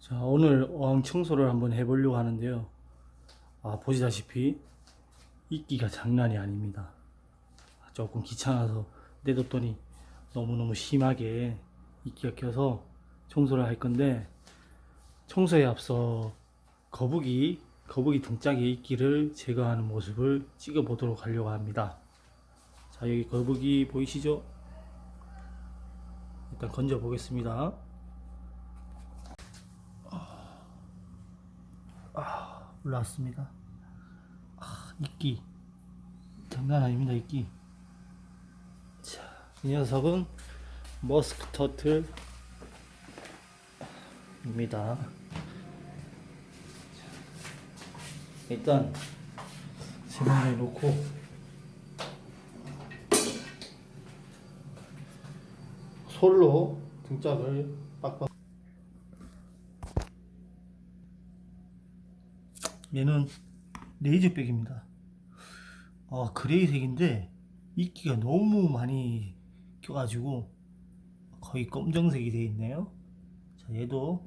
자, 오늘 어항 청소를 한번 해보려고 하는데요. 아, 보시다시피 이끼가 장난이 아닙니다. 조금 귀찮아서 내뒀더니 너무너무 심하게 이끼가 껴서 청소를 할 건데 청소에 앞서 거북이, 거북이 등짝의 이끼를 제거하는 모습을 찍어 보도록 하려고 합니다. 자, 여기 거북이 보이시죠? 일단 건져 보겠습니다. 올라왔습니다. 아, 이끼. 장난 아닙니다, 이끼. 자, 이 녀석은 머스크 터틀입니다. 일단 세면대에 놓고 솔로 등짝을 빡빡 얘는 레이저백입니다. 아, 그레이색인데 이끼가 너무 많이 껴가지고 거의 검정색이 되어 있네요. 자, 얘도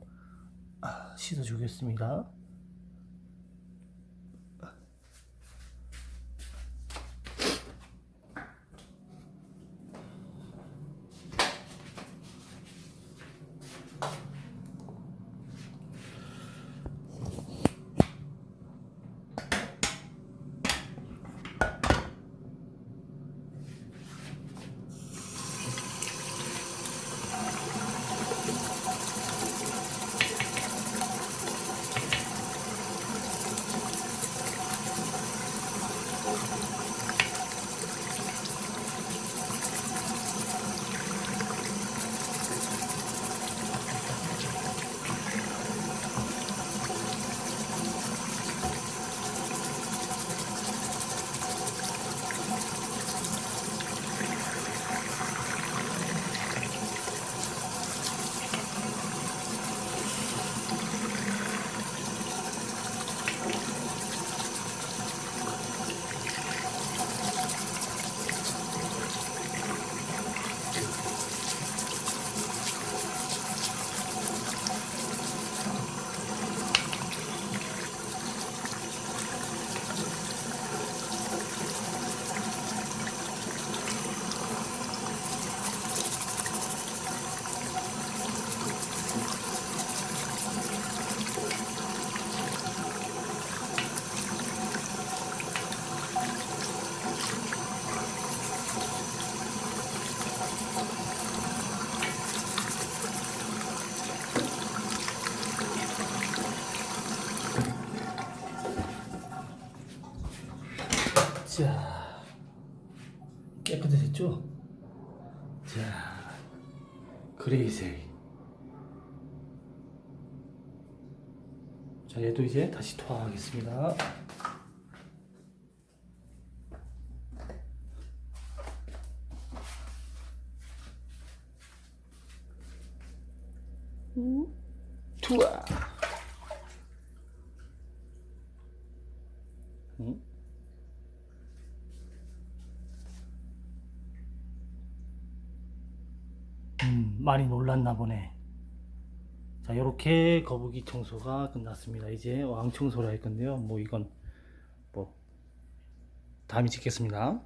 아, 씻어주겠습니다. 자, 깨끗해졌죠? 자, 그레이색. 자, 얘도 이제 다시 투하하겠습니다. 투하. 응? 음, 많이 놀랐나 보네. 자, 이렇게 거북이 청소가 끝났습니다. 이제 왕 청소를 할 건데요. 뭐 이건 뭐 다음에 찍겠습니다.